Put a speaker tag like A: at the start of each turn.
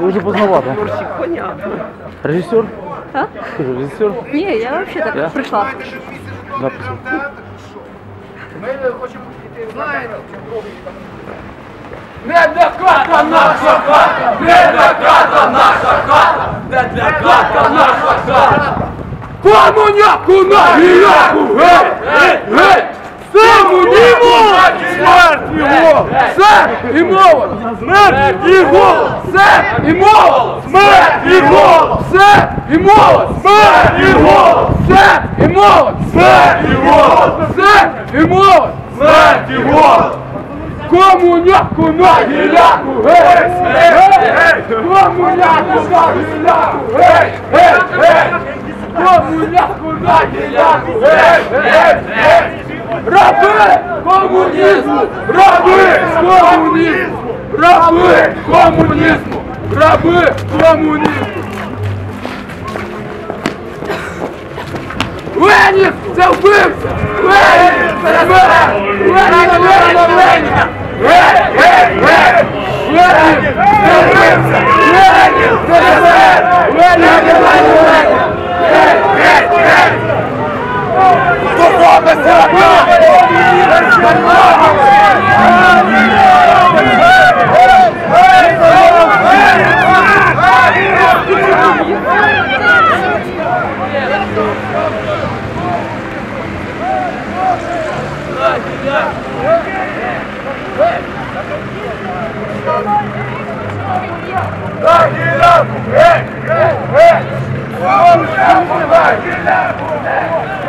A: Дуже поздновато. Режисер?
B: А?
A: Скажи, режисер?
B: Ні, я взагалі так
A: Я?
B: прийшла.
A: Записи.
C: Недоката наша хата! Недоката наша хата! Недоката наша хата! Комуняку на гіляку! Гей! Комунізму! Смерть і голод! Смерть і молод! Смерть і голод! Смерть і молод! Смерть і голод! Смерть і молод! Смерть і голод! Смерть і молод! Смерть і голод! Смерть і молод! Смерть і голод! Комуняку на гіляку! Гей! Гей! Комуняку на гіляку! Гей! Гей! Гей! Комуняку на гіляку! Гей! Гей! Гей! Раби комунізму! Раби комунізму! Раби комунізму! Раби комунізму! Ленін! Це вбивця! Ленін! Це! Леніна! Гей! Гей! Гей! Ленін! Це вбивця! Ленін! Це смерть! Ленін! Ленін! Ленін! Гей! Гей! Гей! Хто робить це? Гей! Гей! Гей! Гей!